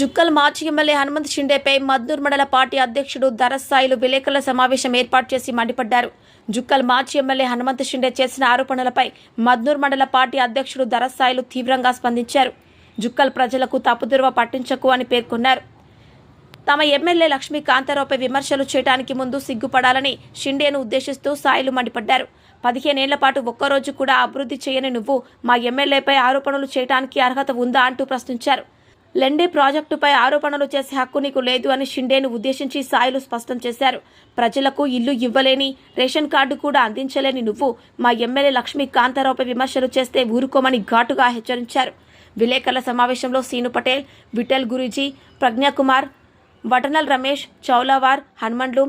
జుక్కల్ మాజీ ఎమ్మెల్యే హనుమంత్ షిండేపై మద్దూర్ మండల పార్టీ అధ్యక్షుడు ధరస్థాయిలు విలేకరుల సమావేశం ఏర్పాటు చేసి మండిపడ్డారు. జుక్కల్ మాజీ ఎమ్మెల్యే హనుమంత్ షిండే చేసిన ఆరోపణలపై మద్దూర్ మండల పార్టీ అధ్యక్షుడు ధరస్థాయిలు తీవ్రంగా స్పందించారు. జుక్కల్ ప్రజలకు తప్పుదురవ పట్టించకు అని పేర్కొన్నారు. తమ ఎమ్మెల్యే లక్ష్మీ కాంతారావుపై విమర్శలు చేయడానికి ముందు సిగ్గుపడాలని షిండేను ఉద్దేశిస్తూ సాయిలు మండిపడ్డారు. పదిహేనేళ్ళ పాటు ఒక్కరోజు కూడా అభివృద్ధి చేయని నువ్వు మా ఎమ్మెల్యేపై ఆరోపణలు చేయడానికి అర్హత ఉందా అంటూ ప్రశ్నించారు. లెండే ప్రాజెక్టుపై ఆరోపణలు చేసే హక్కు నీకు లేదు అని షిండేను ఉద్దేశించి సాయిలు స్పష్టం చేశారు. ప్రజలకు ఇల్లు ఇవ్వలేని రేషన్ కార్డు కూడా అందించలేని నువ్వు మా ఎమ్మెల్యే లక్ష్మీ కాంతారావుపై విమర్శలు చేస్తే ఊరుకోమని ఘాటుగా హెచ్చరించారు. విలేకరుల సమావేశంలో సీను పటేల్ విఠల్ గురూజీ ప్రజ్ఞాకుమార్ వటనల్ రమేష్ చౌలవార్ హనుమండ్లు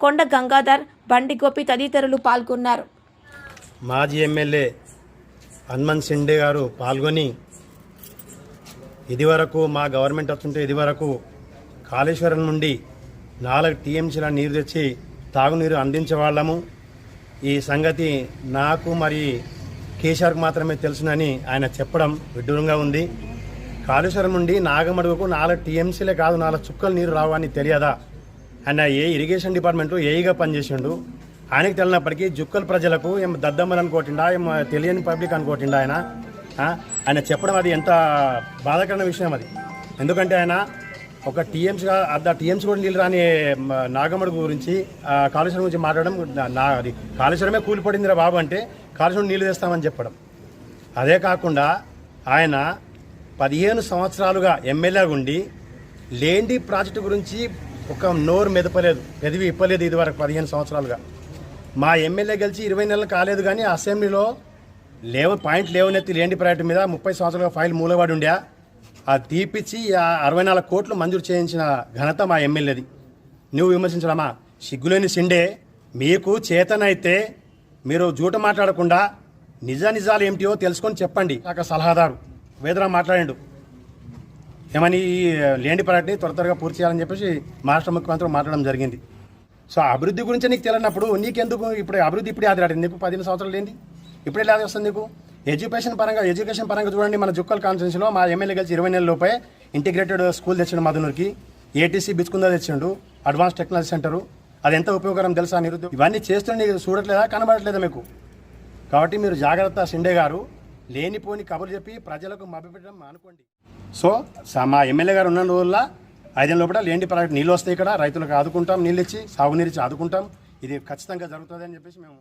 కొండ గంగాధర్ బండి గోపి తదితరులు పాల్గొన్నారు. మాజీ ఎమ్మెల్యే హనుమంత్ షిండే గారు పాల్గొని ఇదివరకు మా గవర్నమెంట్ వస్తుంటే ఇదివరకు కాళేశ్వరం నుండి నాలుగు టీఎంసీల నీరు తెచ్చి తాగునీరు అందించే వాళ్ళము ఈ సంగతి నాకు మరి కేసీఆర్కు మాత్రమే తెలుసునని ఆయన చెప్పడం విడ్డూరంగా ఉంది. కాళేశ్వరం నుండి నాగమడుగుకు నాలుగు టీఎంసీలే కాదు నాలుగు చుక్కలు నీరు రావని తెలియదా? ఆయన ఏ ఇరిగేషన్ డిపార్ట్మెంట్లో ఏఈగా పనిచేసిండు? ఆయనకి తెలియనప్పటికీ జుక్కల ప్రజలకు ఏం దద్దమ్మలు అనుకోటిండా ఏం తెలియని పబ్లిక్ అనుకోటిండా ఆయన? ఆయన చెప్పడం అది ఎంత బాధాకరమైన విషయం అది. ఎందుకంటే ఆయన ఒక టీఎంసీ అర్ధ టీఎంసీ కూడా నీళ్ళు రాని నాగమ్మడి గురించి కాళేశ్వరం గురించి మాట్లాడడం నా- అది కాళేశ్వరమే కూలిపడిందిరా బాబు అంటే కాళేశ్వరం నీళ్ళు తెస్తామని చెప్పడం. అదే కాకుండా ఆయన పదిహేను సంవత్సరాలుగా ఎమ్మెల్యేగా ఉండి లేండి ప్రాజెక్టు గురించి ఒక నోరు మెదపలేదు ఎదివి ఇప్పలేదు ఇది వరకు పదిహేను సంవత్సరాలుగా. మా ఎమ్మెల్యే గెలిచి ఇరవై నెలలు కాలేదు కానీ అసెంబ్లీలో లేవు పాయింట్ లేవనెత్తి లేండి ప్రాజెక్టు మీద ముప్పై సంవత్సరాలుగా ఫైల్ మూలవాడి ఉండే. అది తీపిచ్చి ఆ అరవై నాలుగు కోట్లు మంజూరు చేయించిన ఘనత మా ఎమ్మెల్యేది. నువ్వు విమర్శించడమా సిగ్గులేని సిండే మీకు చేతనైతే మీరు జూట మాట్లాడకుండా నిజ నిజాలు ఏమిటియో తెలుసుకొని చెప్పండి. నాకు సలహాదారు వేదరా మాట్లాడిండు. ఏమని ఈ లేండి పర్యటన త్వర త్వరగా పూర్తి చేయాలని చెప్పేసి రాష్ట్ర ముఖ్యమంత్రి మాట్లాడడం జరిగింది. సో అభివృద్ధి గురించి నీకు తెలియనప్పుడు నీకెందుకు ఇప్పుడు అభివృద్ధి ఇప్పుడే ఆదిరాడింది నీకు పదిహేను సంవత్సరాలు ఏంది? ఇప్పుడు ఎలా వస్తుంది నీకు? ఎడ్యుకేషన్ పరంగా ఎడ్యుకేషన్ పరంగా చూడండి మన జుక్కల్ కాన్స్టిట్యూన్సీలో మా ఎమ్మెల్యే కలిసి ఇరవై నెలల లోపే ఇంటిగ్రేటెడ్ స్కూల్ తెచ్చిండు మధునూర్కి ఏటీసీ బిచ్చుకుందా తెచ్చిండు అడ్వాన్స్ టెక్నాలజీ సెంటరు అది ఎంత ఉపయోగకరం తెలుసా నిరుద్యోగం ఇవన్నీ చేస్తుండే నీకు చూడట్లేదా కనబడట్లేదా మీకు? కాబట్టి మీరు జాగ్రత్త షిండే గారు లేనిపోని కబుర్లు చెప్పి ప్రజలకు మభ్యపెట్టడం మానుకోండి. సో మా ఎమ్మెల్యే గారు ఉన్న రోజుల్లో ఐదేళ్ళ లోపల లేని ప్రాజెక్ట్ నీళ్ళు వస్తాయి ఇక్కడ రైతులకు ఆదుకుంటాం నీళ్ళు ఇచ్చి సాగునీరు ఇచ్చి ఆదుకుంటాం. ఇది ఖచ్చితంగా జరుగుతుంది అని చెప్పేసి మేము